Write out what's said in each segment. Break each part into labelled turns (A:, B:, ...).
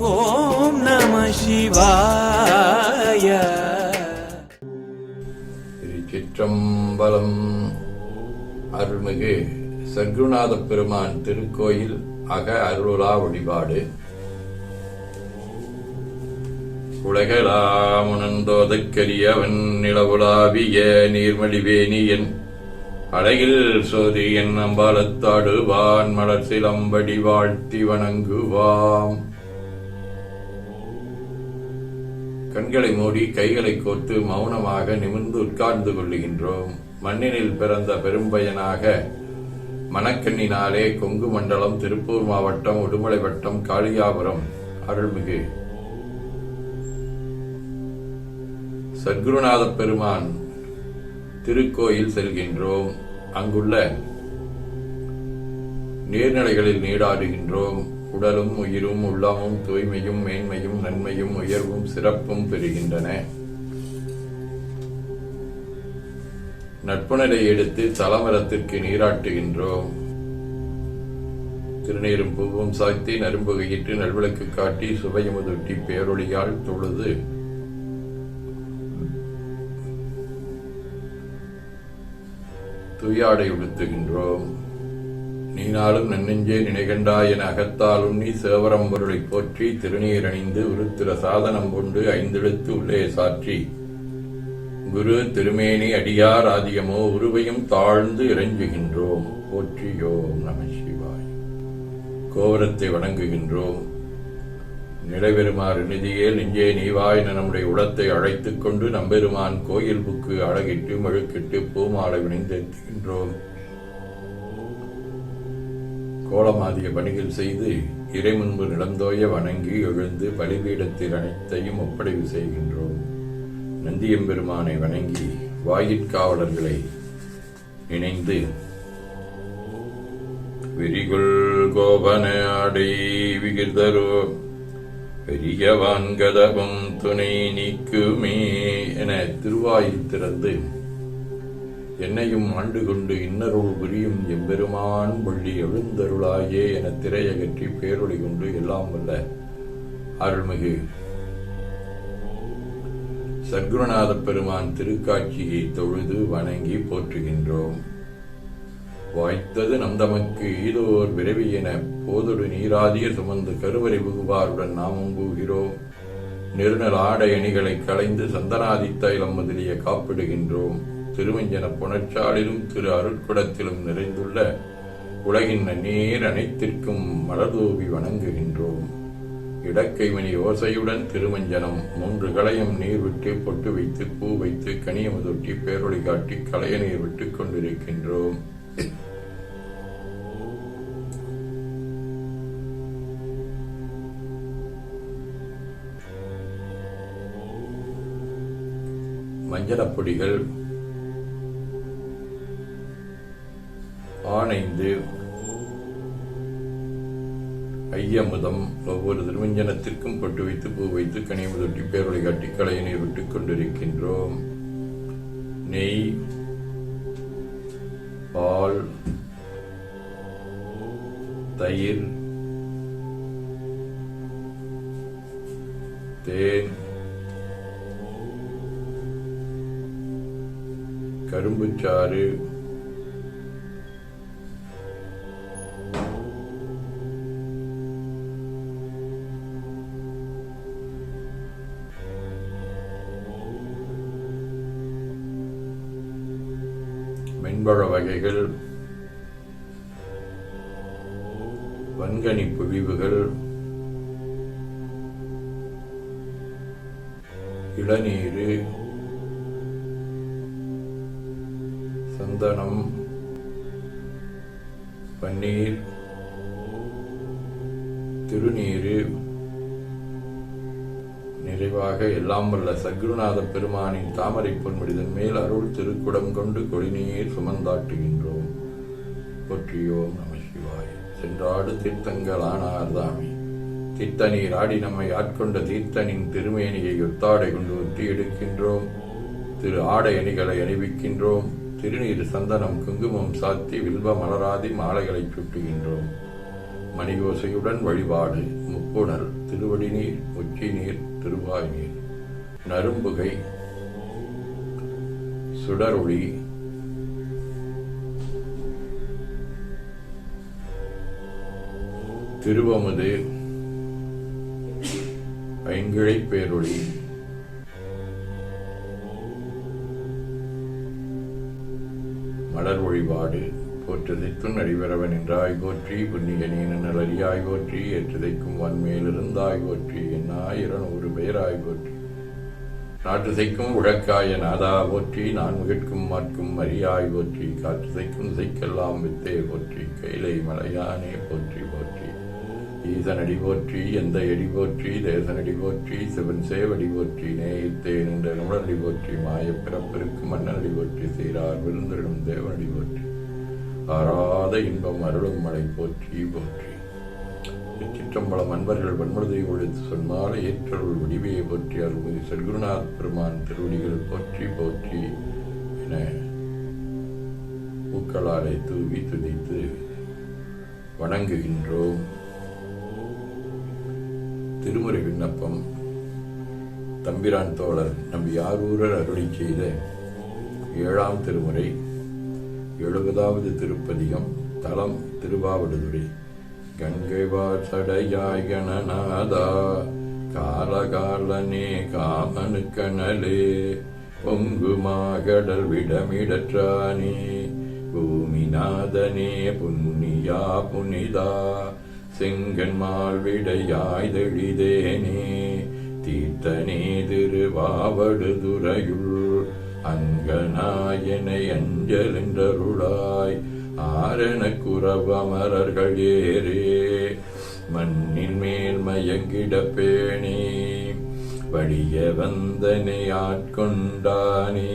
A: ஓம் நம சிவாய.
B: திருச்சிற்றம்பலம். அருள்மிகு சர்க்குநாத பெருமான் திருக்கோயில் அக அருளா வழிபாடு. உலகலாமுணந்தோதற்கரியவன் நிலவுலாவிய நீர்மடிவேணியன். அழகில் சோதி என் அம்பாலத்தாடுவான் மலர் சிலம்படி வாழ்த்தி வணங்குவாம். கண்களை மூடி கைகளை கோர்த்து மௌனமாக நிமிர்ந்து உட்கார்ந்து கொள்ளுகின்றோம். மண்ணினில் பிறந்த பெரும்பயனாக மணக்கண்ணினாலே கொங்கு மண்டலம் திருப்பூர் மாவட்டம் உடுமலை வட்டம் காளியாபுரம் அருள்மிகு. சத்குருநாத பெருமான் திருக்கோயில் செல்கின்றோம். அங்குள்ள நீர்நிலைகளில் நீடாடுகின்றோம். உடலும் உயிரும் உள்ளமும் தூய்மையும் மேன்மையும் நன்மையும் உயர்வும் சிறப்பும் பெறுகின்றன. நட்புணரை எடுத்து தலமரத்திற்கு நீராட்டுகின்றோம். திருநீரும் பூவும் சாய்த்தி நரும்புகையிட்டு நல்விளக்கு காட்டி சுவையமுதொட்டி பேரொழியால் தொழுது. துயாடை உடுத்துகின்றோம். நீனாலும் நன்னெஞ்சே நினைகண்டாய் என அகத்தாலும் நீ சேவரம் பொருளைப் போற்றி திருநீரணிந்து உருத்திர சாதனம் கொண்டு ஐந்தெழுத்து உள்ளே சாற்றி. குரு திருமேனி அடியார் ஆதியமோ உருவையும் தாழ்ந்து இறைஞ்சுகின்றோம். போற்றியோம் நம சிவாய். கோபுரத்தை வணங்குகின்றோம். நிலைபெறுமாறு நிதியே நெஞ்சே நீவாய் என நம்முடைய உளத்தை அழைத்துக் கொண்டு நம்பெருமான் கோயில் புக்கு அழகிட்டு மழுக்கிட்டு பூமாலை வினைந்தேற்றுகின்றோம் கோலமாதிய பணிகள் செய்து இறை முன்பு நிலந்தோய வணங்கி எழுந்து பலிபீடத்தில் அனைத்தையும் ஒப்படைவு செய்கின்றோம். நந்தியம்பெருமானை வணங்கி வாயிற்காவலர்களை இணைந்து விரிகுள் கோபன அடை விகிர்தரோ பெரியவான் கதவும் துணை நீக்குமே என திருவாயில் திறந்து என்னையும் ஆண்டு கொண்டு இன்னருள் புரியும் எம்பெருமான் வள்ளி எழுந்தருளாயே என திரையகற்றி பேரொளி கொண்டு எல்லாம் வல்ல. அருள்மிகு. சத்குருநாத பெருமான் திருக்காட்சியை தொழுது வணங்கி போற்றுகின்றோம். வாய்த்தது நம் தமக்கு ஈதோர் விரைவி என போதொடு நீராதிய சுமந்து கருவறை புகுவாருடன் நாமும் போகிறோம் நெருநல் ஆடை அணிகளை களைந்து சந்தனாதித்தைலம் முதலிய காப்பிடுகின்றோம். திருவஞ்சன புணர்ச்சாலிலும் திரு அருட்குடத்திலும் நிறைந்துள்ள உலகின் நீர் அனைத்திற்கும் மலர்தூவி வணங்குகின்றோம். இடக்கைமணி ஓசையுடன் திருமஞ்சனம் மூன்று களையும் நீர் விட்டு பொட்டு வைத்து பூ வைத்து கனியமுதொட்டி பேரொழி காட்டி களைய நீர் விட்டுக் கொண்டிருக்கின்றோம். மஞ்சளப்பொடிகள் ஆணைந்து ஐயமுதம் ஒவ்வொரு திருமஞ்சனத்திற்கும் பொட்டு வைத்து பூ வைத்து கனிமுதொட்டி பேரொழி காட்டி கலையினை விட்டுக் கொண்டிருக்கின்றோம். நெய் பால் தயிர் தேன் கரும்புச்சாறு மென்பழ வகைகள் வன்கனி பொழிவுகள் இளநீர் சந்தனம் பன்னீர் திருநீர் நிறைவாக எல்லாம் வல்ல சத்குருநாத பெருமானின் தாமரை பொன்முடிதன் மேல் அருள் திருக்குடம் கொண்டு கொடிநீர் சுமந்தாட்டுகின்றோம். போற்றியோம் நம சிவாய். சென்றாடு தீர்த்தங்கள் ஆனார் தாமே தீர்த்தநீர் ஆடி நம்மை ஆட்கொண்ட தீர்த்தனின் திருமேனியை ஒத்தாடை கொண்டு ஒட்டி எடுக்கின்றோம். திரு ஆடை அணிகளை அணிவிக்கின்றோம். திருநீர் சந்தனம் குங்குமம் சாத்தி வில்வ மலராதி மாலைகளை சுட்டுகின்றோம். மணியோசையுடன் வழிபாடு முப்புணர் திருவடி நீர் உச்சி நீர் திருவாய் நரும்புகை சுடரொளி திருவமுது ஐங்கிழை பேரொளி. மலர் வழிபாடு போற்றதைத்தும் நடிவரவன் என்றாய் போற்றி புண்ணிய நலரியாய் அறியாய் போற்றி ஏற்றதைக்கும் வன்மேலிருந்தாய் போற்றி என்னாயிரம் ஒரு பெயராய் போற்றி நாட்டுசைக்கும் உழக்காய நாதா போற்றி நான் மிகட்கும் மாற்கும் மரியாய் போற்றி காற்றுசைக்கும் சைக்கெல்லாம் வித்தே போற்றி கைலை மலையானே போற்றி போற்றி. ஈசனடி போற்றி எந்த எடி போற்றி தேசனடி போற்றி சிவன் சேவடி போற்றி நேயத்தே நின்ற நிமிடனடி போற்றி மாயப் பிறப்பிற்கு மன்னனடி போற்றி சீரார் விருந்திடும் தேவனடி போற்றி. ஆராத இன்பம் அருளும் மலை போற்றி போற்றி. சிற்றம்பலம் அன்பர்கள் வன்மருதை ஒழித்து சொன்னால் ஏற்றருள் வடிவையை போற்றி அருள்மதி சர்க்குருநாத் பெருமான் திருவடிகள் போற்றி போற்றி என பூக்களாலை தூவி துதித்து வணங்குகின்றோம். திருமுறை விண்ணப்பம் தம்பிரான் தோழர் நம்பி ஆரூரர் அருளி செய்த ஏழாம் திருமுறை எழுபதாவது திருப்பதிகம் தலம் திருவாவடுதுறை. கங்கை வாசடையாய் கணநாதா. காலகாலனே காமனுக்கணலே பொங்கு மாகடல் விடமிடற்றானே. பூமிநாதனே புண்ணியா புனிதா செங்கன்மால் விடையாய் தெளிதேனே. தீர்த்தனே திருவாவடுதுறையுள் அங்கநாயனை அஞ்சலென்றருளாய் ஆரண குறவமரர்கள் ஏறே மண்ணின் மேல் மயங்கிட பேணே வழிய வந்தனை ஆட்கொண்டானே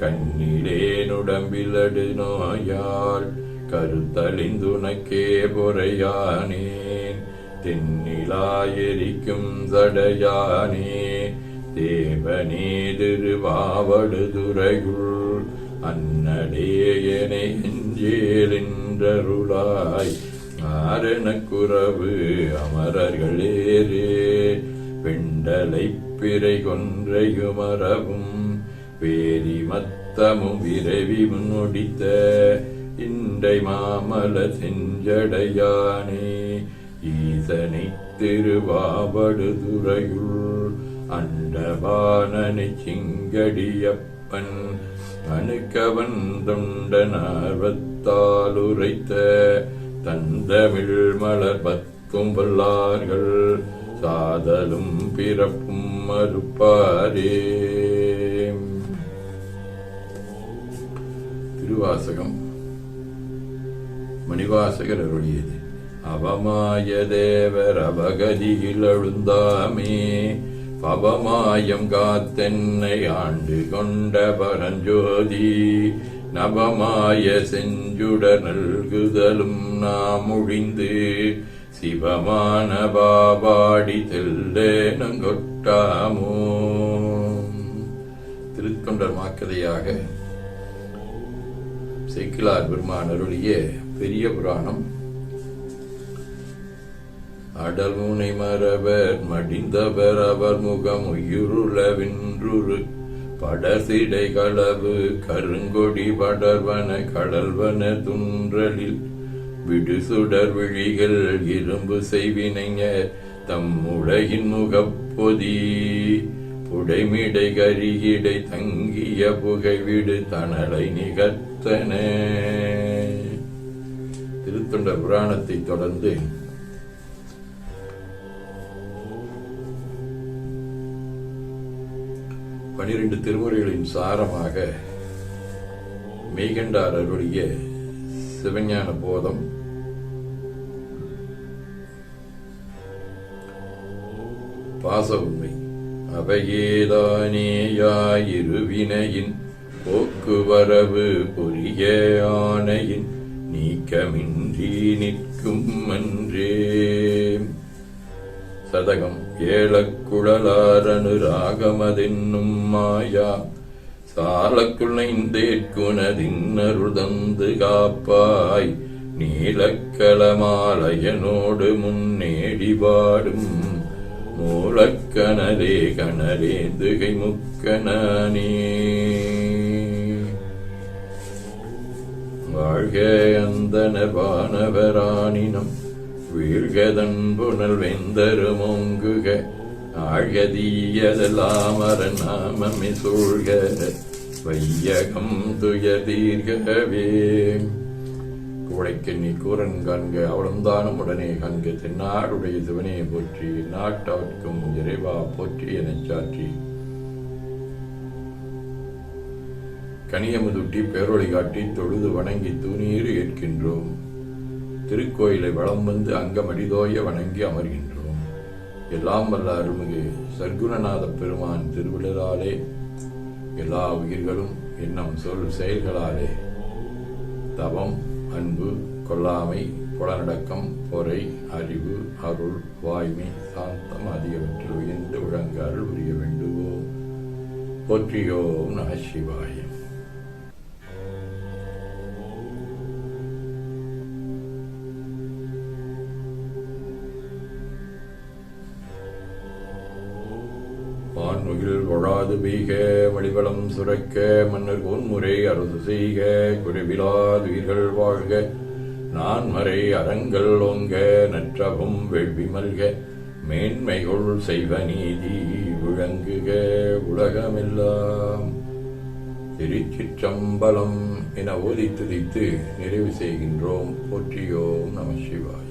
B: கண்ணிலே நுடம்பிலடு நோயால் கருத்தழிந்துனக்கே பொறையானேன் தென்னிலாயரிக்கும் தடையானே தேவனே திருவாவடு திருவாவடுதுறையுள் அன்னடேயனை எஞ்சேலென்றருளாய் ஆரணக்குறவு அமரர்களேரே பெண்டலை பிறை கொன்றையுமரவும் பேரி மத்தமும் விரைவி முன்னொடித்த இண்டை மாமல செஞ்சடையானே. ஈசனை திருவாவடுதுறையுள் அண்டபானனை சிங்கடியப்பன் அணுக்கவன் தொண்டனார்வத்தால் உரைத்த தந்தமிழ் மலர் பத்தும் வல்லார்கள் சாதலும் பிறப்பும் மறுப்பாரே. திருவாசகம். மணிவாசகர் அருளியது. அவமாய தேவர் அவகதியில் அழுந்தாமே பவமாயம் காத்தென்னை ஆண்டு கொண்ட பரஞ்சோதி நபமாய செஞ்சுட நல்குதலும் நாம் ஒழிந்து சிவமான பாபாடி தெல்லேனங்கொட்டாமோ. திருத்தொண்டர் மாக்கதையாக சேக்கிலார் பெருமான் அருளிய பெரிய புராணம் அடல்முனை மரவர் மடிந்தவர் அவர் முகம் உயிருளவின்றுரு. படசிடை களவு கருங்கொடி படர்வன கடல்வன துன்றலில். விடுசுடர் விழிகள் இரும்பு செய்வினைஞ தம் உலகின் முகப்பொதி புடைமிடை கருகிடை தங்கிய புகைவிடு தணலை நிகர்த்தன. திருத்தொண்ட புராணத்தை தொடர்ந்து பனிரெண்டு திருமுறைகளின் சாரமாக மெய்கண்டார் அருளிய சிவஞான போதம் பாச உண்மை அவையேதானேயாயிருவினையின் போக்குவரவு பொரிய ஆணையின் நீக்கமின்றி நிற்கும் அன்றே. சதகம். ஏழக்குழலாரனு ராகமதென்னும் மாயா. சாலக்குழைந்தேற்குனதின்னருள் தந்து காப்பாய். நீலக்கலமாலயனோடு முன்னேடி பாடும் மூலக்கணலே கணலேந்துகை முக்கணனே. வாழ்க அந்தன வானவராணினம். வீழ்கதன்புணல் வெந்தருமோங்குக ஆழ்கதீயதெல்லாம் அரண் சூழ்க. வையகம் துய தீர்கவே. கூரன் காண்க அவளந்தானும் உடனே காண்க. தென்னாடுடைய சிவனையை போற்றி நாட்டவர்க்கும் இறைவா போற்றி எனச் சாற்றி. கனியமுதுட்டி பேரொழி காட்டி தொழுது வணங்கி தூணீறு ஏற்கின்றோம். திருக்கோயிலை வளம் வந்து அங்கமடிதோய வணங்கி அமர்கின்றோம். எல்லாம் வல்ல அருள்மிகு சர்க்குணநாத பெருமான் திருவிழராலே எல்லா உயிர்களும் எண்ணம் சொல் செயல்களாலே. தவம் அன்பு கொல்லாமை புலனடக்கம் பொறை அறிவு அருள் வாய்மை சாந்தம் ஆகியவற்றில் உயர்ந்து விளங்க அருள் புரிய வேண்டுவோம். போற்றியோம் நம சிவாயம் செய்க பெய்க சுரக்க மன்னர் கோன்முறை அறுது செய்க குறைவிலாதுயிர்கள் வாழ்க. நான் மறை அறங்கள் ஒங்க நற்றகும் வெள்வி மல்க. மேன்மைகள் செய்வ நீதி விளங்குக உலகமெல்லாம். திருச்சிற்றம்பலம் என ஓதி துதித்து நிறைவு செய்கின்றோம். போற்றியோம் நம சிவாய்.